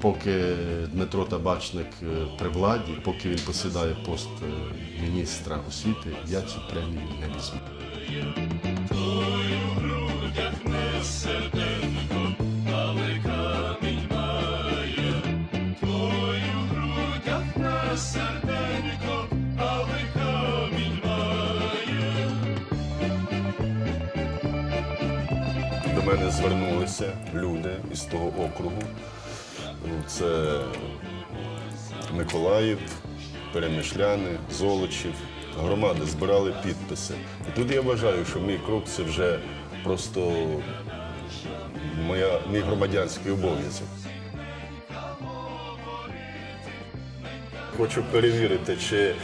поки Дмитро Табачник е, при владі, поки він посідає пост е, міністра освіти, я цю премію не візьму. До мене звернулися люди із того округу. Це Миколаїв, Перемишляни, Золочів. Громади збирали підписи. І тут я вважаю, що мій крок це вже просто моя, мій громадянський обов'язок. Хочу перевірити, чи е,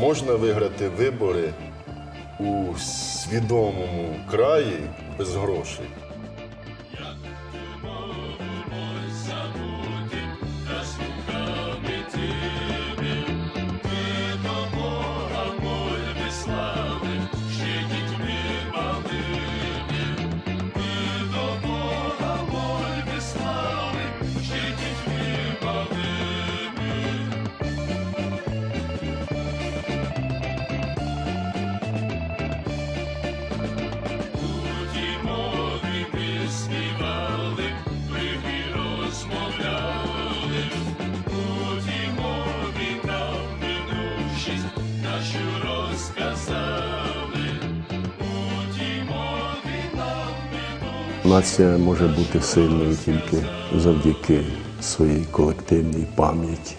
можна виграти вибори у свідомому краї без грошей. Нація може бути сильною тільки завдяки своїй колективній пам'яті.